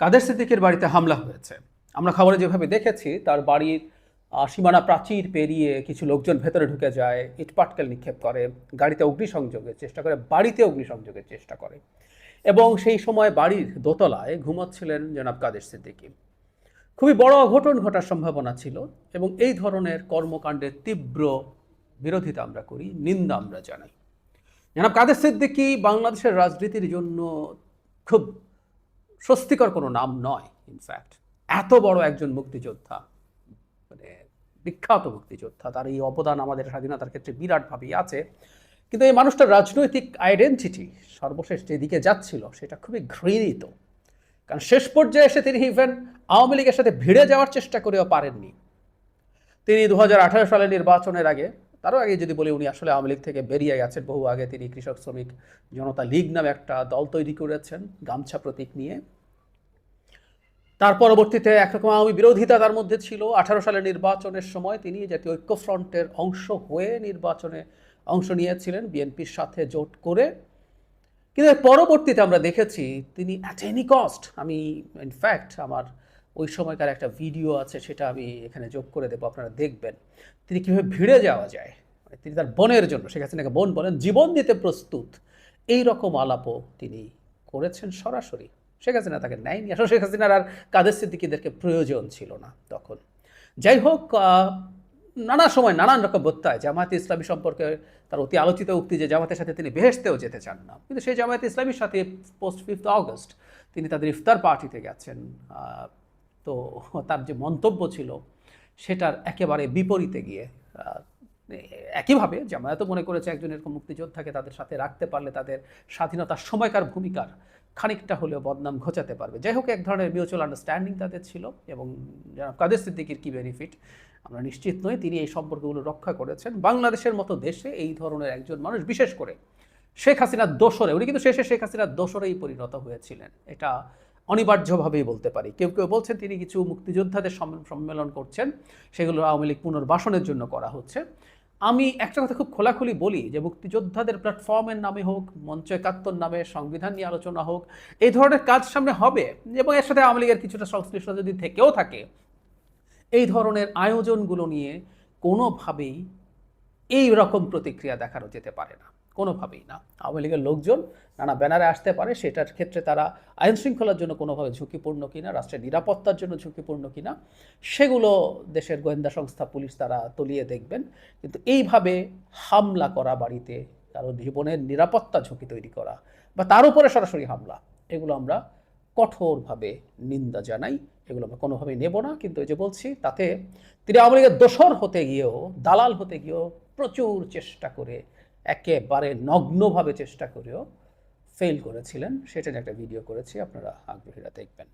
কাদের সিদ্দিকের বাড়িতে হামলা হয়েছে? আমরা খবরে যেভাবে দেখেছি, তার বাড়ির সীমানা প্রাচীর পেরিয়ে কিছু লোকজন ভেতরে ঢুকে যায়, ইটপাটকেল নিক্ষেপ করে, গাড়িতে অগ্নিসংযোগের চেষ্টা করে, বাড়িতে অগ্নিসংযোগের চেষ্টা করে। এবং সেই সময় বাড়ির দোতলায় ঘুমাচ্ছিলেন জনাব কাদের সিদ্দিকী। খুবই বড় অঘটন ঘটার সম্ভাবনা ছিল এবং এই ধরনের কর্মকাণ্ডের তীব্র বিরোধিতা আমরা করি, নিন্দা আমরা জানাই। জনাব কাদের সিদ্দিকী বাংলাদেশের রাজনীতির জন্য খুব স্বস্তিকর কোনো নাম নয় ইনফ্যাক্ট এত বড় একজন মুক্তিযোদ্ধা মানে বিখ্যাত মুক্তিযোদ্ধা, তার এই অবদান আমাদের স্বাধীনতার ক্ষেত্রে বিরাটভাবেই আছে। কিন্তু এই মানুষটার রাজনৈতিক আইডেন্টিটি সর্বশেষ যেদিকে যাচ্ছিল, সেটা খুবই ঘৃণিত। কারণ শেষ পর্যায়ে এসে তিনি ইভেন আওয়ামী লীগের সাথে ভিড়ে যাওয়ার চেষ্টা করেও পারেননি। তিনি দু হাজার আঠারো সালের নির্বাচনের আগে তারও আগে যদি বলি, উনি আসলে আওয়ামী লীগ থেকে বেরিয়ে গেছেন। বহু আগে তিনি কৃষক শ্রমিক জনতা লীগ নামে একটা দল তৈরি করেছেন গামছা প্রতীক নিয়ে। তার পরবর্তীতে একরকম আওয়ামী বিরোধিতা তার মধ্যে ছিল। আঠারো সালের নির্বাচনের সময় তিনি জাতীয় ঐক্যফ্রন্টের অংশ হয়ে নির্বাচনে অংশ নিয়েছিলেন বিএনপির সাথে জোট করে। কিন্তু পরবর্তীতে আমরা দেখেছি, তিনি অ্যাট এনি কস্ট আমি ইনফ্যাক্ট আমার ওই সময়কার একটা ভিডিও আছে, সেটা আমি এখানে যোগ করে দেবো, আপনারা দেখবেন। তিনি কীভাবে ভিড়ে যাওয়া যায় মানে তিনি তার বোনের জন্য, শেখ হাসিনাকে বোন বলেন, জীবন দিতে প্রস্তুত। এই রকম আলাপও তিনি করেছেন সরাসরি। শেখ হাসিনা তাকে নেয়নি, আসলে শেখ হাসিনার আর কাদের সিদ্দিকিদেরকে প্রয়োজন ছিল না তখন। যাই হোক নানা সময় নানান রকম বত্তায় জামায়াতে ইসলামী সম্পর্কে তার অতি আলোচিত উক্তি যে জামাতের সাথে তিনি বেহেস্তেও যেতে চান না। কিন্তু সেই জামায়াতে ইসলামীর সাথে পোস্ট ফিফথ অগস্ট তিনি তাদের ইফতার পার্টিতে গেছেন তো তার যে মন্তব্য ছিল সেটার একেবারে বিপরীতে গিয়ে একইভাবে জামায়াতও মনে করেছে একজন এরকম মুক্তিযোদ্ধাকে তাদের সাথে রাখতে পারলে তাদের স্বাধীনতার সময়কার ভূমিকার খানিকটা হলেও বদনাম ঘোচাতে পারবে। যাই হোক, এক ধরনের মিউচুয়াল আন্ডারস্ট্যান্ডিং তাদের ছিল এবং জনাব কাদের সিদ্দিকির কী বেনিফিট আমরা নিশ্চিত নই, তিনি এই সম্পর্কগুলো রক্ষা করেছেন। বাংলাদেশের মতো দেশে এই ধরনের একজন মানুষ, বিশেষ করে শেখ হাসিনার দোসরে, উনি কিন্তু শেষে শেখ হাসিনার দোসরেই পরিণত হয়েছিলেন। এটা অনিবার্যভাবেই বলতে পারি। কেউ কেউ বলছেন তিনি কিছু মুক্তিযোদ্ধাদের সম্মেলন করছেন, সেগুলো আওয়ামী লীগ পুনর্বাসনের জন্য করা হচ্ছে। আমি একটা কথা খুব খোলাখুলি বলি যে, মুক্তিযোদ্ধাদের প্ল্যাটফর্মের নামে হোক, মঞ্চ একাত্তর নামে, সংবিধান নিয়ে আলোচনা হোক, এই ধরনের কাজ সামনে হবে এবং এর সাথে আওয়ামী লীগের কিছুটা সংশ্লিষ্ট যদি থেকেও থাকে, এই ধরনের আয়োজনগুলো নিয়ে কোনোভাবেই এই রকম প্রতিক্রিয়া দেখানো যেতে পারে না। কোনোভাবেই না। আওয়ামী লীগের লোকজন নানা ব্যানারে আসতে পারে, সেটার ক্ষেত্রে তারা আইন শৃঙ্খলার জন্য কোনোভাবে ঝুঁকিপূর্ণ কিনা, রাষ্ট্রের নিরাপত্তার জন্য ঝুঁকিপূর্ণ কিনা, সেগুলো দেশের গোয়েন্দা সংস্থা, পুলিশ তারা তলিয়ে দেখবেন। কিন্তু এইভাবে হামলা করা বাড়িতে, কারও জীবনের নিরাপত্তা ঝুঁকি তৈরি করা বা তার উপরে সরাসরি হামলা, এগুলো আমরা কঠোরভাবে নিন্দা জানাই। এগুলো আমরা কোনোভাবেই নেব না। কিন্তু এই যে বলছি, তাতে তিনি আওয়ামী লীগের দোসর হতে গিয়েও, দালাল হতে গিয়েও প্রচুর চেষ্টা করে একেবারে নগ্নভাবে চেষ্টা করেও ফেল করেছিলেন। সেটা একটা ভিডিও করেছি, আপনারা আগ্রহীরা দেখবেন।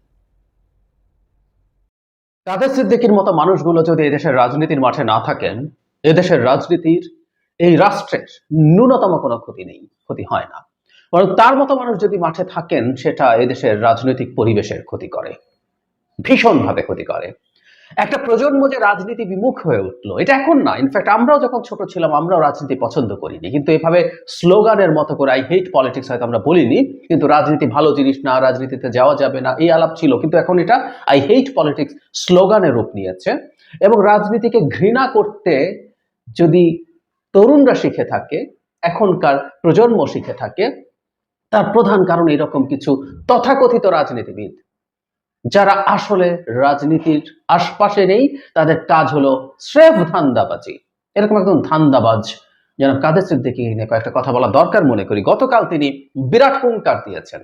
কাদের সিদ্দিকির মতো মানুষগুলো যদি এদেশের রাজনীতির মাঠে না থাকেন, এদেশের রাজনীতির এই রাষ্ট্রের ন্যূনতম কোনো ক্ষতি নেই, ক্ষতি হয় না। বরং তার মতো মানুষ যদি মাঠে থাকেন, সেটা এদেশের রাজনৈতিক পরিবেশের ক্ষতি করে, ভীষণভাবে ক্ষতি করে। একটা প্রজন্ম যে রাজনীতি বিমুখ হয়ে উঠল, এটা এখন না। ইনফ্যাক্ট আমরাও যখন ছোট ছিলাম, আমরাও রাজনীতি পছন্দ করিনি। কিন্তু এভাবে স্লোগানের মতো করে আই হেট পলিটিক্স হয়তো আমরা বলিনি, কিন্তু রাজনীতি ভালো জিনিস না, রাজনীতিতে যাওয়া যাবে না, এই আলাপ ছিল। কিন্তু এখন এটা আই হেট পলিটিক্স স্লোগানের রূপ নিয়েছে। এবং রাজনীতিকে ঘৃণা করতে যদি তরুণরা শিখে থাকে, এখনকার প্রজন্ম শিখে থাকে, তার প্রধান কারণ এরকম কিছু তথাকথিত রাজনীতিবিদ। যারা আসলে রাজনীতির আশপাশে নেই, তাদের কাজ হলো স্রেফ ধান্দাবাজি। এরকম একদম ধান্দাবাজ, যেন কাদের সিদ্দিকি নিয়ে কয়েকটা কথা বলা দরকার মনে করি। গতকাল তিনি বিরাট হুঙ্কার দিয়েছেন।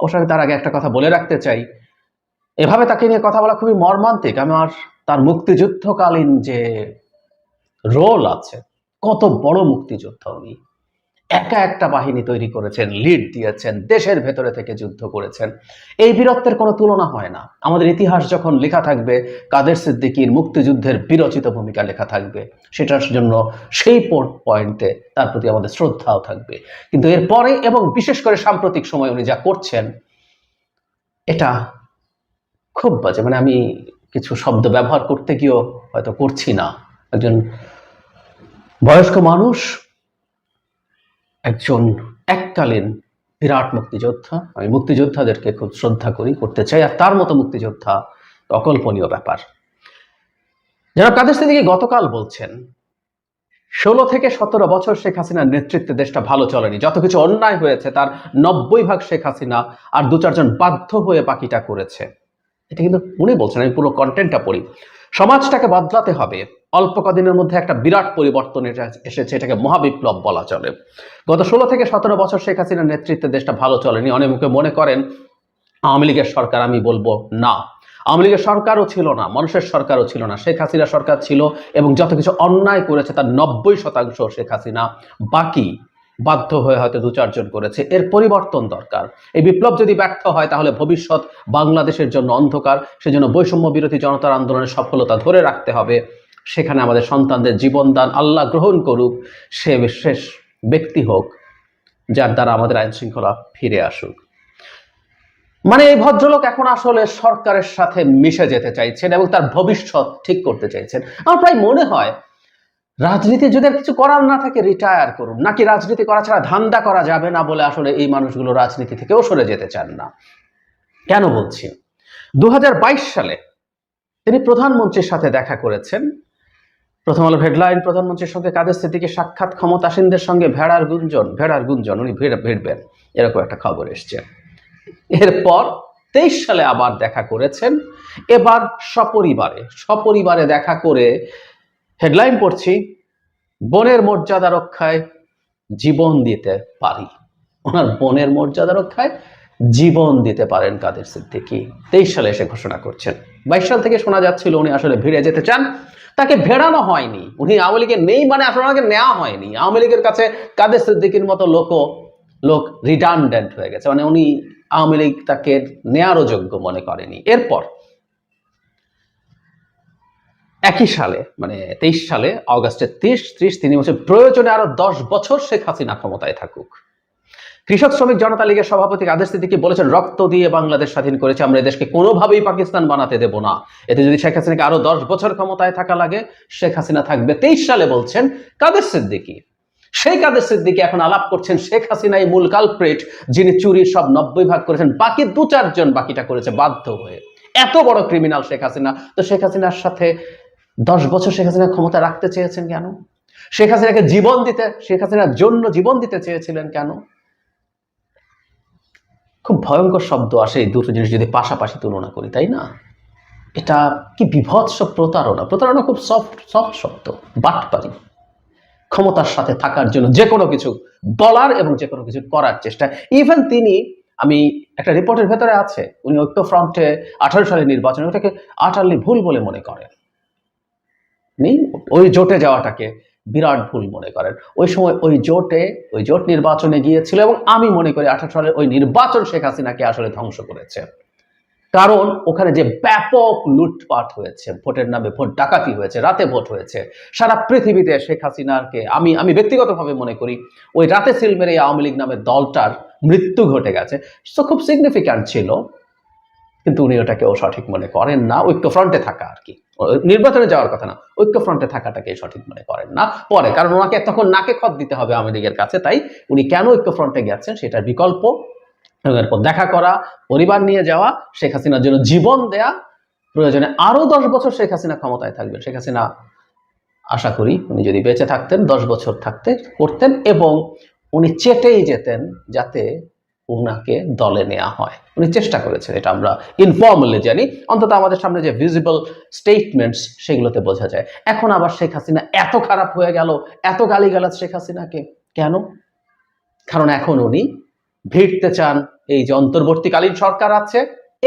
অবশ্য আমি তার আগে একটা কথা বলে রাখতে চাই। এভাবে তাকে নিয়ে কথা বলা খুবই মর্মান্তিক। আমার তার মুক্তিযুদ্ধকালীন যে রোল আছে, কত বড় মুক্তিযোদ্ধা উনি। একা একটা বাহিনী তৈরি করেছেন লিড দিয়েছেন, দেশের ভেতরে থেকে যুদ্ধ করেছেন। এই বীরত্বের কোনো তুলনা হয় না। আমাদের ইতিহাস যখন লেখা থাকবে, কাদের সিদ্দিকির মুক্তিযুদ্ধের বিরচিত ভূমিকা লেখা থাকবে, সেটার জন্য সেই পয়েন্টে তার প্রতি আমাদের শ্রদ্ধাও থাকবে। কিন্তু এরপরে এবং বিশেষ করে সাম্প্রতিক সময় উনি যা করছেন, এটা খুব বাজে। মানে আমি কিছু শব্দ ব্যবহার করতে গিয়েও হয়তো করছি না। একজন বয়স্ক মানুষ একজন এককালীন বিরাট মুক্তিযোদ্ধা। আমি মুক্তিযোদ্ধাদেরকে খুব শ্রদ্ধা করি, করতে চাই, আর তার মতো মুক্তিযোদ্ধা অকল্পনীয় ব্যাপার। যারা কাদের সিদ্দিকী গতকাল বলছেন, ষোলো থেকে সতেরো বছর শেখ হাসিনার নেতৃত্বে দেশটা ভালো চলেনি। যত কিছু অন্যায় হয়েছে, তার নব্বই ভাগ শেখ হাসিনা আর দু চারজন বাধ্য হয়ে বাকিটা করেছে। এটা কিন্তু উনি বলছেন, আমি পুরো কন্টেন্টটা পড়ি। সমাজটাকে বদলাতে হবে। অল্প কদিনের মধ্যে একটা বিরাট পরিবর্তন এসেছে, এটাকে মহাবিপ্লব বলা চলে। গত ষোলো থেকে সতেরো বছর শেখ হাসিনার নেতৃত্বে দেশটা ভালো চলেনি। অনেক মুখে মনে করেন, আওয়ামী লীগের সরকার আমি বলব না। আওয়ামী লীগের সরকারও ছিল না, মানুষের সরকারও ছিল না। শেখ হাসিনা সরকার ছিল এবং যত কিছু অন্যায় করেছে তার নব্বই শতাংশ শেখ হাসিনা বাকি। বাধ্য হয়ে হয়তো দু চারজন করেছে। এর পরিবর্তন দরকার। এই বিপ্লব যদি ব্যর্থ হয়, তাহলে ভবিষ্যৎ বাংলাদেশের জন্য অন্ধকার, সেজন্য বৈষম্য বিরোধী জনতার আন্দোলনের সফলতা ধরে রাখতে হবে। সেখানে আমাদের সন্তানদের জীবনদান আল্লাহ গ্রহণ করুক, সে শেষ ব্যক্তি হোক, যার দ্বারা আমাদের আইন শৃঙ্খলা ফিরে আসুক। মানে এই ভদ্রলোক এখন আসলে সরকারের সাথে মিশে যেতে চাইছেন এবং তার ভবিষ্যৎ ঠিক করতে চাইছেন। আমার প্রায় মনে হয় রাজনীতি যদি আর কিছু করার না থাকে রিটায়ার করুন। নাকি রাজনীতি করা ছাড়া ধান্দা করা যাবে না বলে আসলে এই মানুষগুলো রাজনীতি থেকেও সরে যেতে চান না? কেন বলছি? দুহাজার বাইশ সালে তিনি প্রধানমন্ত্রীর সাথে দেখা করেছেন। প্রথম আলো হেডলাইন প্রধানমন্ত্রীর সঙ্গে কাদের স্থিতিকে সাক্ষাৎ ক্ষমতাসীনদের সঙ্গে ভেড়ার গুঞ্জন ভেড়ার গুঞ্জন, উনি ভিড়, ভিড়বেন। এরকম একটা খবর এসছে। এরপর তেইশ সালে আবার দেখা করেছেন। এবার সপরিবারে সপরিবারে দেখা করে হেডলাইন পড়ছি, বনের মর্যাদা রক্ষায় জীবন দিতে পারি। ওনার বনের মর্যাদা রক্ষায় জীবন দিতে পারেন কাদের সিদ্দিকি। তেইশ সালে এসে ঘোষণা করছেন। বাইশ সাল থেকে শোনা যাচ্ছিল উনি আসলে ভিড়ে যেতে চান। তাকে ভেড়ানো হয়নি। উনি আওয়ামী লীগের নেই মানে আসলে ওনাকে নেওয়া হয়নি। আওয়ামী লীগের কাছে কাদের সিদ্দিকির মতো লোকও, লোক রিডান্ডেন্ট হয়ে গেছে। মানে উনি আওয়ামী লীগ তাকে নেয়ারও যোগ্য মনে করেনি। এরপর একই সালে মানে তেইশ সালে, অগাস্টের তিরিশ ত্রিশ, তিনি বলছেন প্রয়োজনে আরও দশ বছর শেখ হাসিনা ক্ষমতায় থাকুক। কৃষক শ্রমিক জনতা লীগের সভাপতি কাদের সিদ্দিকী বলেছেন? রক্ত দিয়ে বাংলাদেশ স্বাধীন করেছে, আমরা এই দেশকে কোনোভাবেই পাকিস্তান বানাতে দেব না। এতে যদি শেখ হাসিনাকে আরও দশ বছর ক্ষমতায় থাকা লাগে, শেখ হাসিনা থাকবে। তেইশ সালে বলছেন, কাদের সিদ্দিকী? সেই কাদের সিদ্দিকী এখন আলাপ করছেন, শেখ হাসিনাই মূল কালপ্রেট যিনি চুরির সব নব্বই ভাগ করেছেন, বাকি দু চারজন বাকিটা করেছে, বাধ্য হয়ে। এত বড় ক্রিমিনাল শেখ হাসিনা। তো শেখ হাসিনার সাথে দশ বছর শেখ হাসিনা ক্ষমতা রাখতে চেয়েছেন কেন? শেখ হাসিনাকে জীবন দিতে, শেখ হাসিনার জন্য জীবন দিতে চেয়েছিলেন কেন? খুব ভয়ঙ্কর শব্দ আসে এই দুটো জিনিস যদি পাশাপাশি তুলনা করি, তাই না? এটা কি বিভৎস প্রতারণা? প্রতারণা খুব সফট সফট শব্দ, বাটপারি। ক্ষমতার সাথে থাকার জন্য যে কোনো কিছু বলার এবং যে কোনো কিছু করার চেষ্টা। ইভেন তিনি, আমি একটা রিপোর্টের ভেতরে আছে, উনি ঐক্য ফ্রন্টে আঠারো সালে নির্বাচন, ওটাকে আটারলি ভুল বলে মনে করেন। উনি ওই জোটে যাওয়াটাকে বিরাট ভুল মনে করেন। ওই সময় ওই জোটে, ওই জোট নির্বাচনে গিয়েছিল এবং আমি মনে করি আঠারো সালের ওই নির্বাচন শেখ হাসিনাকে আসলে ধ্বংস করেছে। কারণ ওখানে যে ব্যাপক লুটপাট হয়েছে, ভোটের নামে ভোট ডাকাতি হয়েছে, রাতে ভোট হয়েছে, সারা পৃথিবীতে শেখ হাসিনাকে আমি আমি ব্যক্তিগতভাবে মনে করি ওই রাতে সিল মেরে এই আওয়ামী লীগ নামের দলটার মৃত্যু ঘটে গেছে। তো খুব সিগনিফিক্যান্ট ছিল। কিন্তু উনি ওটাকেও সঠিক মনে করেন না। ঐক্যফ্রন্টে থাকা আর কি। নির্বাচনে যাওয়ার কথা না। ঐক্যফ্রন্টে থাকাটাকে সঠিক মনে করেন না। পরে, কারণ ওনাকে তখন নাকে খত দিতে হবে আওয়ামী লীগের কাছে, তাই উনি কেন ঐক্যফ্রন্টে গেছেন সেটার বিকল্প এরপর দেখা করা, পরিবার নিয়ে যাওয়া, শেখ হাসিনার জন্য জীবন দেয়া, প্রয়োজনে আরও দশ বছর শেখ হাসিনা ক্ষমতায় থাকবেন। শেখ হাসিনা আশা করি উনি যদি বেঁচে থাকতেন, দশ বছর থাকতে, করতেন এবং উনি চেটেই যেতেন যাতে ওনাকে দলে নেওয়া হয়। উনি চেষ্টা করেছেন এটা আমরা ইনফর্মালি জানি। অন্তত আমাদের সামনে যে ভিজিবল স্টেটমেন্টস সেগুলোতে বোঝা যায়। এখন আবার শেখ হাসিনা এত খারাপ হয়ে গেল, এত গালিগালাজ শেখ হাসিনাকে। কেন? কারণ এখন উনি ভিড়তে চান এই যে অন্তর্বর্তীকালীন সরকার আছে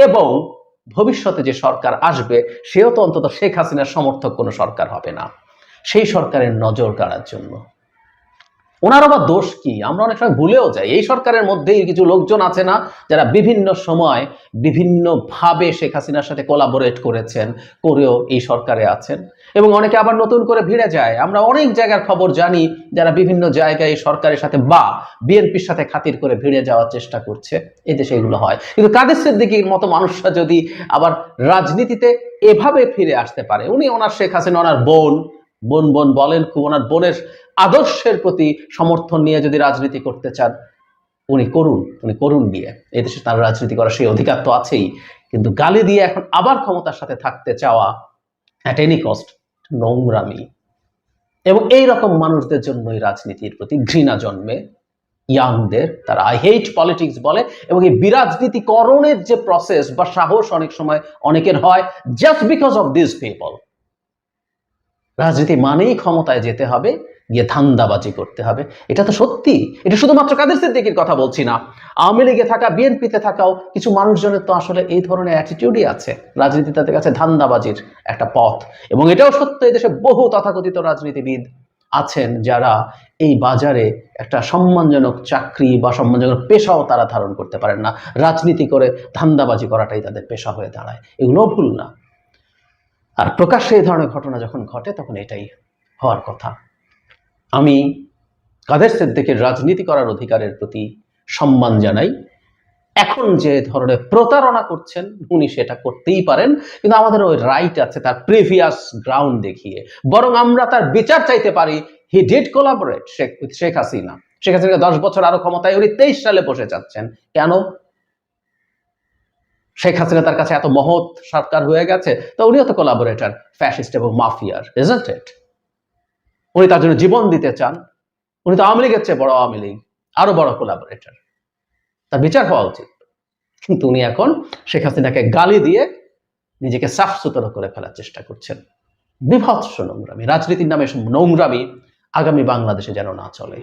এবং ভবিষ্যতে যে সরকার আসবে, সেও তো অন্তত শেখ হাসিনার সমর্থক কোনো সরকার হবে না। সেই সরকারের নজর কাড়ার জন্য। ওনার আবার দোষ কি? আমরা অনেক সময় ভুলেও যাই। এই সরকারের মধ্যেই কিছু লোকজন আছে না, যারা বিভিন্ন সময় বিভিন্ন ভাবে শেখ হাসিনার সাথে কোলাবোরেট করেছেন, করেও এই সরকারে আছেন। এবং অনেকে আবার নতুন করে ভিড়ে যায়। আমরা অনেক জায়গার খবর জানি, যারা বিভিন্ন জায়গায় এই সরকারের সাথে বা বিএনপির সাথে খাতির করে ভিড়ে যাওয়ার চেষ্টা করছে। দেশে এগুলো হয়। কিন্তু কাদের সিদ্দিকির মতো মানুষরা যদি আবার রাজনীতিতে এভাবে ফিরে আসতে পারে? উনি ওনার শেখ হাসিনা, ওনার বোন বোন বোন বলেন, খুব ওনার বোনের আদর্শের প্রতি সমর্থন নিয়ে যদি রাজনীতি করতে চান, উনি করুন উনি করুন দিয়ে এই দেশে তার রাজনীতি করার সেই অধিকার তো আছেই। কিন্তু গালি দিয়ে এখন আবার ক্ষমতার সাথে থাকতে চাওয়া অ্যাট এনি কস্ট নোংরামি। এবং এই রকম মানুষদের জন্যই রাজনীতির প্রতি ঘৃণা জন্মে। ইয়াংদের তারা আই হেট পলিটিক্স বলে, এবং এই বিরাজনীতিকরণের যে প্রসেস বা সাহস অনেক সময় অনেকের হয় just because of this people রাজনীতি মানেই ক্ষমতায় যেতে হবে, গিয়ে ধান্দাবাজি করতে হবে। এটা তো সত্যি। এটা শুধুমাত্র কাদের সিদ্দিকির কথা বলছি না। আওয়ামী লীগে থাকা, বিএনপিতে থাকাও কিছু মানুষজনের তো আসলে এই ধরনের অ্যাটিটিউডই আছে। রাজনীতি তাদের কাছে ধান্দাবাজির একটা পথ। এবং এটাও সত্য দেশে বহু তথাকথিত রাজনীতিবিদ আছেন যারা এই বাজারে একটা সম্মানজনক চাকরি বা সম্মানজনক পেশাও তারা ধারণ করতে পারেন না। রাজনীতি করে ধান্দাবাজি করাটাই তাদের পেশা হয়ে দাঁড়ায়। এগুলো ভুল না। আর প্রকাশ্যে এই ধরনের ঘটনা যখন ঘটে, তখন এটাই হওয়ার কথা। আমি কাদের সিদ্দিকের রাজনীতি করার অধিকারের প্রতি সম্মান জানাই। এখন যে ধরনের প্রতারণা করছেন, উনি সেটা করতেই পারেন, কিন্তু আমাদের ওই রাইট আছে তার প্রিভিয়াস গ্রাউন্ড দেখিয়ে। বরং আমরা তার বিচার চাইতে পারি। He did collaborate Sheikh Sheikh Hasina. Sheikh Hasina দশ বছর আরও ক্ষমতায় উনি তেইশ সালে বসে যাচ্ছেন। কেন? শেখ হাসিনা তার কাছে এত মহৎ সরকার হয়ে গেছে, তো উনিও তো কোলাবোরেটর ফ্যাসিস্ট এবং মাফিয়ার ইজন্ট ইট উনি তার জন্য জীবন দিতে চান, উনি তো আওয়ামী লীগের চেয়ে বড় আওয়ামী লীগ, আরও বড় কোলাবোরেটর তার বিচার হওয়া উচিত। কিন্তু উনি এখন শেখ হাসিনাকে গালি দিয়ে নিজেকে সাফ সুতরো করে ফেলার চেষ্টা করছেন। বিভৎস নোংরামি, রাজনীতির নামে নোংরামি আগামী বাংলাদেশে যেন না চলে।